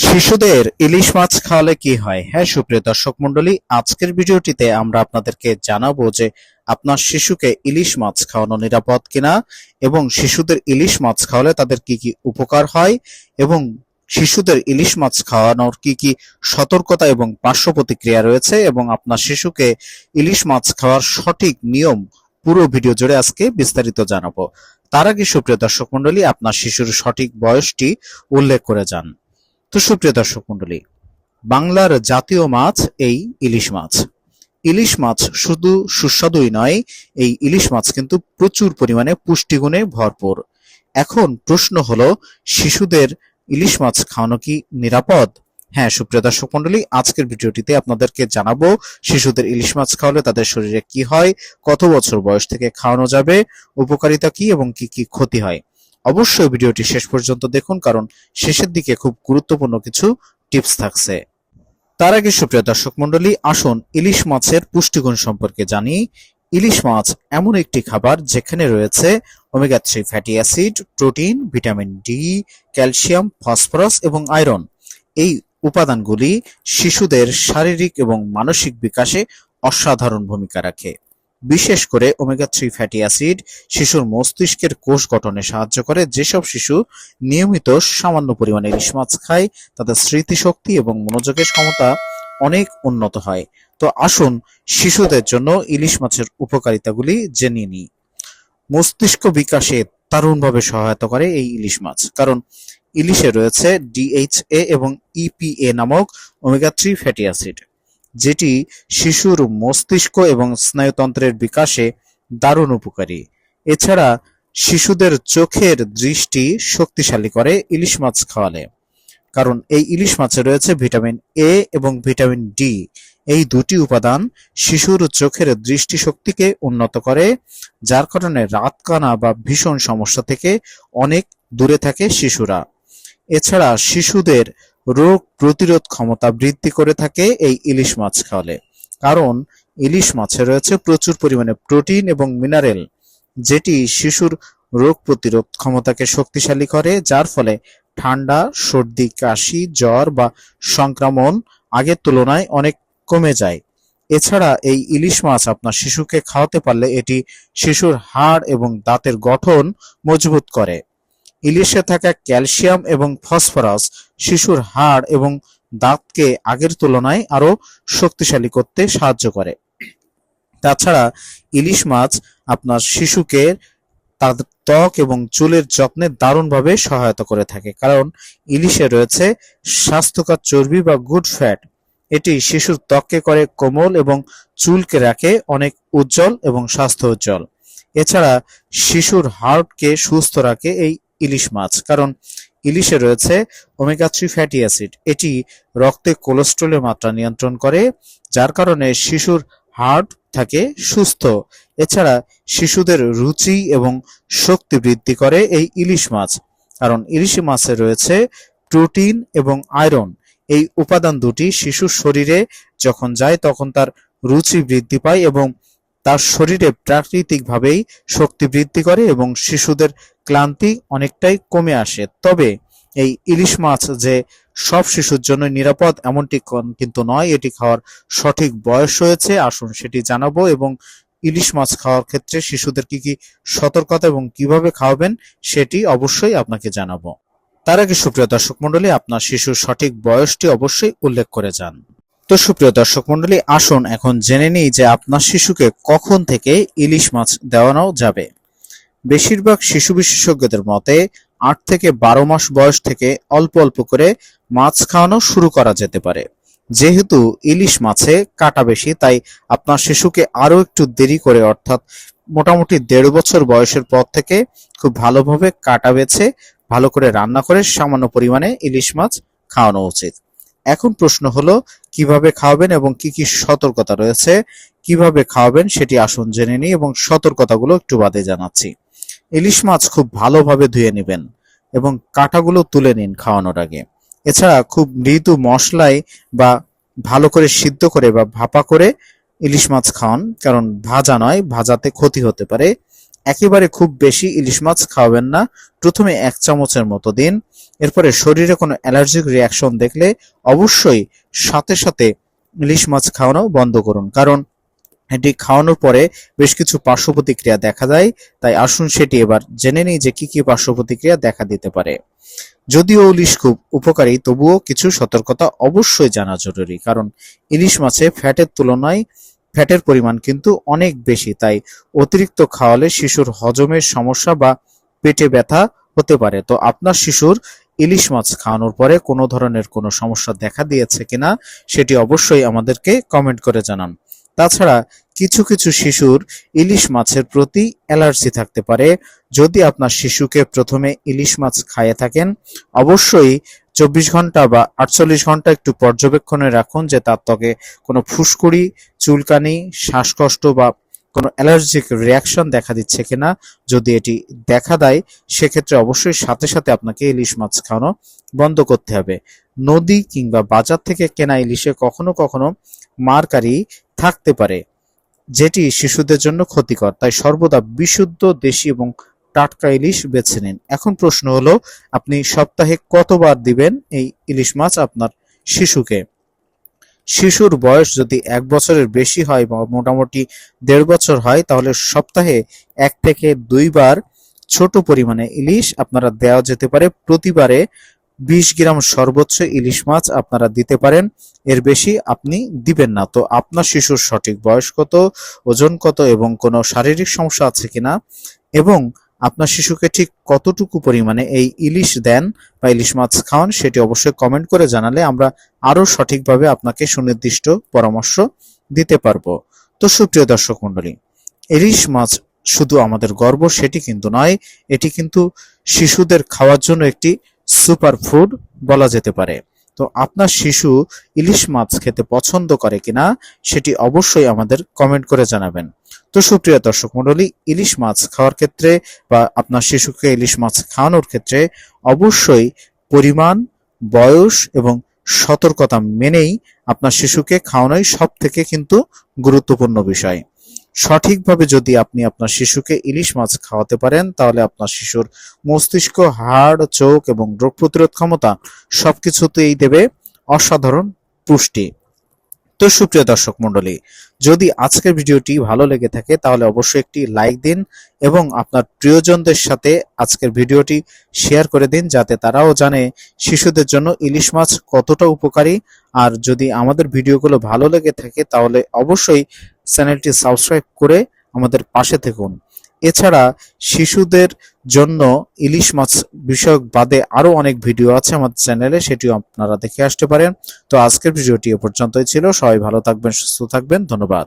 শিশুদের ইলিশ মাছ খাওয়ালে কি হয়? হ্যাঁ সুপ্রিয় দর্শক মন্ডলী আজকের ভিডিওটিতে আমরা আপনাদেরকে জানাব যে আপনার শিশুকে ইলিশ মাছ খাওয়ানো নিরাপদ কিনা এবং শিশুদের ইলিশ মাছ খাওয়ালে তাদের কি কি উপকার হয় এবং শিশুদের ইলিশ মাছ খাওয়ানোর কি কি সতর্কতা এবং পার্শ্ব প্রতিক্রিয়া রয়েছে এবং আপনার শিশুকে ইলিশ মাছ খাওয়ার সঠিক নিয়ম পুরো ভিডিও জুড়ে আজকে বিস্তারিত জানাব। তার আগে সুপ্রিয় দর্শক মন্ডলী আপনার শিশুর সঠিক বয়সটি উল্লেখ করে যান। তো সুপ্রিয় দর্শক মন্ডলী বাংলার জাতীয় মাছ এই ইলিশ মাছ। ইলিশ মাছ শুধু সুস্বাদুই নয়, এই ইলিশ মাছ কিন্তু প্রচুর পরিমাণে পুষ্টিগুণে ভরপুর। এখন প্রশ্ন হলো, শিশুদের ইলিশ মাছ খাওয়ানো কি নিরাপদ? হ্যাঁ সুপ্রিয় দর্শক মন্ডলী আজকের ভিডিওটিতে আপনাদেরকে জানাব, শিশুদের ইলিশ মাছ খাওয়ালে তাদের শরীরে কি হয়, কত বছর বয়স থেকে খাওয়ানো যাবে, উপকারিতা কি এবং কি কি ক্ষতি হয়। অবশ্যই ভিডিওটি শেষ পর্যন্ত দেখুন, কারণ শেষের দিকে খুব গুরুত্বপূর্ণ কিছু টিপস থাকছে। তার আগে সুপ্রিয় দর্শক মন্ডলী আসুন ইলিশ মাছের পুষ্টিগুণ সম্পর্কে জানি। ইলিশ মাছ এমন একটি খাবার যেখানে রয়েছে omega three fatty acid protein vitamin D calcium phosphorus এবং আয়রন এই উপাদানগুলি শিশুদের শারীরিক এবং মানসিক বিকাশে অসাধারণ ভূমিকা রাখে। বিশেষ করে ওমেগা থ্রি ফ্যাটি অ্যাসিড শিশুর মস্তিষ্কের কোষ গঠনে সাহায্য করে। যেসব শিশু নিয়মিত সামান্য পরিমাণে ইলিশ মাছ খায়, তাদের স্মৃতিশক্তি এবং মনোযোগের ক্ষমতা অনেক উন্নত হয়। তো আসুন শিশুদের জন্য ইলিশ মাছের উপকারিতাগুলি জেনে নিই। মস্তিষ্ক বিকাশে দারুণভাবে সহায়তা করে এই ইলিশ মাছ। কারণ ইলিশে রয়েছে ডিএইচএ এবং ইপিএ নামক ওমেগা থ্রি ফ্যাটি অ্যাসিড যেটি শিশুর মস্তিষ্ক এবং স্নায়ুতন্ত্রের বিকাশে দারুণ উপকারী। এছাড়া শিশুদের চোখের দৃষ্টি শক্তিশালী করে ইলিশ মাছ খাওয়ালে। কারণ এই ইলিশ মাছে রয়েছে ভিটামিন এ এবং ভিটামিন ডি এই দুটি উপাদান শিশুর চোখের দৃষ্টিশক্তিকে উন্নত করে, যার কারণে রাতকানা বা ভীষণ সমস্যা থেকে অনেক দূরে থাকে শিশুরা। এছাড়া শিশুদের রোগ প্রতিরোধ ক্ষমতা বৃদ্ধি করে থাকে এই ইলিশ মাছ খাওয়ালে। কারণ ইলিশ মাছে রয়েছে প্রচুর পরিমাণে প্রোটিন এবং মিনারেল, যেটি শিশুর রোগ প্রতিরোধ ক্ষমতাকে শক্তিশালী করে, যার ফলে ঠান্ডা, সর্দি, কাশি, জ্বর বা সংক্রমণ আগের তুলনায় অনেক কমে যায়। এছাড়া এই ইলিশ মাছ আপনার শিশুকে খাওয়াতে পারলে এটি শিশুর হাড় এবং দাঁতের গঠন মজবুত করে। ইলিশে থাকা ক্যালসিয়াম এবং ফসফরাস শিশুর হাড় এবং দাঁতকে আগের তুলনায় আরও শক্তিশালী করতে সাহায্য করে। তাছাড়া ইলিশ মাছ আপনার শিশুকে তাদের ত্বক এবং চুলের যত্নে দারুণভাবে সহায়তা করে থাকে, কারণ ইলিশে রয়েছে স্বাস্থ্যকর চর্বি বা গুড ফ্যাট। এটি শিশুর ত্বককে করে কোমল এবং চুলকে রাখে অনেক উজ্জ্বল এবং স্বাস্থ্য উজ্জ্বল এছাড়া শিশুর হার্টকে সুস্থ রাখে এই ইলিশ মাছ। কারণ ইলিশে রয়েছে ওমেগা থ্রি ফ্যাটি অ্যাসিড এটি রক্তে কোলেস্ট্রলের মাত্রা নিয়ন্ত্রণ করে, যার কারণে শিশুর হার্ট থাকে সুস্থ। এছাড়া শিশুদের রুচি এবং শক্তি বৃদ্ধি করে এই ইলিশ মাছ। কারণ ইলিশ মাছে রয়েছে প্রোটিন এবং আয়রন এই উপাদান দুটি শিশুর শরীরে যখন যায়, তখন তার রুচি বৃদ্ধি পায় এবং তার শরীরে প্রাকৃতিকভাবেই শক্তি বৃদ্ধি করে এবং শিশুদের ক্লান্তি অনেকটাই কমে আসে। তবে এই ইলিশ মাছ যে সব শিশুর জন্য নিরাপদ এমনটি কন- কিন্তু নয়, এটি খাওয়ার সঠিক বয়স হয়েছে। আসুন সেটি জানাব এবং ইলিশ মাছ খাওয়ার ক্ষেত্রে শিশুদের কি কি সতর্কতা এবং কীভাবে খাওয়াবেন সেটি অবশ্যই আপনাকে জানাব। তার আগে সুপ্রিয় দর্শক মন্ডলী আপনার শিশুর সঠিক বয়সটি অবশ্যই উল্লেখ করে যান। তো সুপ্রিয় দর্শক মন্ডলী আসুন এখন জেনে নিই যে আপনার শিশুকে কখন থেকে ইলিশ মাছ দেওয়ানো যাবে। বেশিরভাগ শিশু বিশেষজ্ঞদের মতে, আট থেকে বারো মাস বয়স থেকে অল্প অল্প করে মাছ খাওয়ানো শুরু করা যেতে পারে। যেহেতু ইলিশ মাছে কাটা বেশি, তাই আপনার শিশুকে আরও একটু দেরি করে, অর্থাৎ মোটামুটি দেড় বছর বয়সের পর থেকে খুব ভালোভাবে কাটা বেছে, ভালো করে রান্না করে সামান্য পরিমাণে ইলিশ মাছ খাওয়ানো উচিত। এখন প্রশ্ন হলো, কীভাবে খাওয়াবেন এবং কি কি সতর্কতা রয়েছে? কীভাবে খাওয়াবেন সেটি আসুন জেনে নিই এবং সতর্কতাগুলো একটু বাদে জানাচ্ছি। ইলিশ মাছ খুব ভালোভাবে ধুয়ে নেবেন এবং কাঁটাগুলো তুলে নিন খাওয়ানোর আগে। এছাড়া খুব মৃদু মশলায় বা ভালো করে সিদ্ধ করে বা ভাপা করে ইলিশ মাছ খাওয়ান, কারণ ভাজা নয়, ভাজাতে ক্ষতি হতে পারে। একেবারে খুব বেশি ইলিশ মাছ খাওয়াবেন না। প্রথমে এক চামচের মতো দিন। এরপরে শরীরে কোনো অ্যালার্জিক রিয়াকশন দেখলে অবশ্যই সাথে সাথে ইলিশ মাছ খাওয়ানো বন্ধ করুন। কারণ এটি খাওয়ানোর পরে বেশ কিছু পার্শ্ব প্রতিক্রিয়া দেখা যায় তাই আসুন সেটি এবার জেনে নিই যে কি কি পার্শ্ব প্রতিক্রিয়া দেখা দিতে পারে। যদিও ইলিশ খুব উপকারী, তবুও কিছু সতর্কতা অবশ্যই জানা জরুরি। কারণ ইলিশ মাছে ফ্যাটের তুলনায় ফ্যাটের পরিমাণ কিন্তু অনেক বেশি, তাই অতিরিক্ত খাওয়ালে শিশুর হজমের সমস্যা বা পেটে ব্যথা হতে পারে। তো আপনার শিশুর ইলিশ মাছ খাওয়ানোর পরে কোনো ধরনের কোনো সমস্যা দেখা দিয়েছে কিনা সেটি অবশ্যই আমাদেরকে কমেন্ট করে জানান। তাছাড়া কিছু কিছু শিশুর ইলিশ মাছের প্রতি অ্যালার্জি থাকতে পারে। যদি আপনার শিশুকে প্রথমে ইলিশ মাছ খাইয়ে থাকেন, অবশ্যই চব্বিশ ঘণ্টা বা আটচল্লিশ ঘণ্টা একটু পর্যবেক্ষণে রাখুন যে তার ত্বকে কোনো ফুসকুড়ি, চুলকানি, শ্বাসকষ্ট বা কোনো অ্যালার্জিক রিয়াকশন দেখা দিচ্ছে কিনা যদি এটি দেখা দেয়, সেক্ষেত্রে অবশ্যই সাথে সাথে আপনাকে ইলিশ মাছ খাওয়ানো বন্ধ করতে হবে। নদী কিংবা বাজার থেকে কেনা ইলিশে কখনো কখনো মারকারি থাকতে পারে, যেটি শিশুদের জন্য ক্ষতিকর। তাই সর্বদা বিশুদ্ধ দেশি এবং টাটকা ইলিশ বেছে নিন। এখন প্রশ্ন হলো, আপনি সপ্তাহে কতবার দিবেন এই ইলিশ মাছ আপনার শিশুকে? শিশুর বয়স যদি এক বছরের বেশি হয় বা মোটামুটি দেড় বছর হয়, তাহলে সপ্তাহে এক থেকে দুইবার ছোট পরিমাণে ইলিশ আপনারা দেওয়া যেতে পারে। প্রতিবারে বিশ গ্রাম সর্বোচ্চ ইলিশ মাছ আপনারা দিতে পারেন। এর বেশি আপনি দিবেন না। তো আপনার শিশুর সঠিক বয়স কত, ওজন কত এবং কোনো শারীরিক সমস্যা আছে কিনা? এবং আপনার শিশুকে ঠিক কতটুকু পরিমাণে এই ইলিশ দেন বা ইলিশ মাছ খাওয়ান সেটি অবশ্যই কমেন্ট করে জানালে আমরা আরও সঠিকভাবে আপনাকে সুনির্দিষ্ট পরামর্শ দিতে পারব। তো সুপ্রিয় দর্শক মণ্ডলী, ইলিশ মাছ শুধু আমাদের গর্ব সেটি কিন্তু নয়, এটি কিন্তু শিশুদের খাওয়ার জন্য একটি সুপার ফুড বলা যেতে পারে। তো আপনার শিশু ইলিশ মাছ খেতে পছন্দ করে কিনা সেটি অবশ্যই আমাদের কমেন্ট করে জানাবেন। তো সুপ্রিয় দর্শক মন্ডলী ইলিশ মাছ খাওয়ার ক্ষেত্রে বা আপনার শিশুকে ইলিশ মাছ খাওয়ানোর ক্ষেত্রে অবশ্যই পরিমাণ, বয়স এবং সতর্কতা মেনেই আপনার শিশুকে খাওয়ানোই সব থেকে কিন্তু গুরুত্বপূর্ণ বিষয়। সঠিকভাবে যদি আপনি আপনার শিশুকে ইলিশ মাছ খাওয়াতে পারেন, তাহলে আপনার শিশুর মস্তিষ্ক, হাড়, চোখ এবং রোগ প্রতিরোধ ক্ষমতা সবকিছুতেই দেবে অসাধারণ পুষ্টি। তো সুপ্রিয় দর্শক মণ্ডলী, যদি আজকের ভিডিওটি ভালো লেগে থাকে, তাহলে অবশ্যই একটি লাইক দিন এবং আপনার প্রিয়জনদের সাথে আজকের ভিডিওটি শেয়ার করে দিন, যাতে তারাও জানে শিশুদের জন্য ইলিশ মাছ কতটা উপকারী। আর যদি আমাদের ভিডিওগুলো ভালো লেগে থাকে, তাহলে অবশ্যই চ্যানেলটি সাবস্ক্রাইব করে আমাদের পাশে থাকুন। এছাড়া শিশুদের জন্য ইলিশ মাছ বিষয়ক বাদে আরও অনেক ভিডিও আছে আমাদের চ্যানেলে, সেটিও আপনারা দেখে আসতে পারেন। তো আজকের ভিডিওটি এ পর্যন্তই ছিল। সবাই ভালো থাকবেন, সুস্থ থাকবেন। ধন্যবাদ।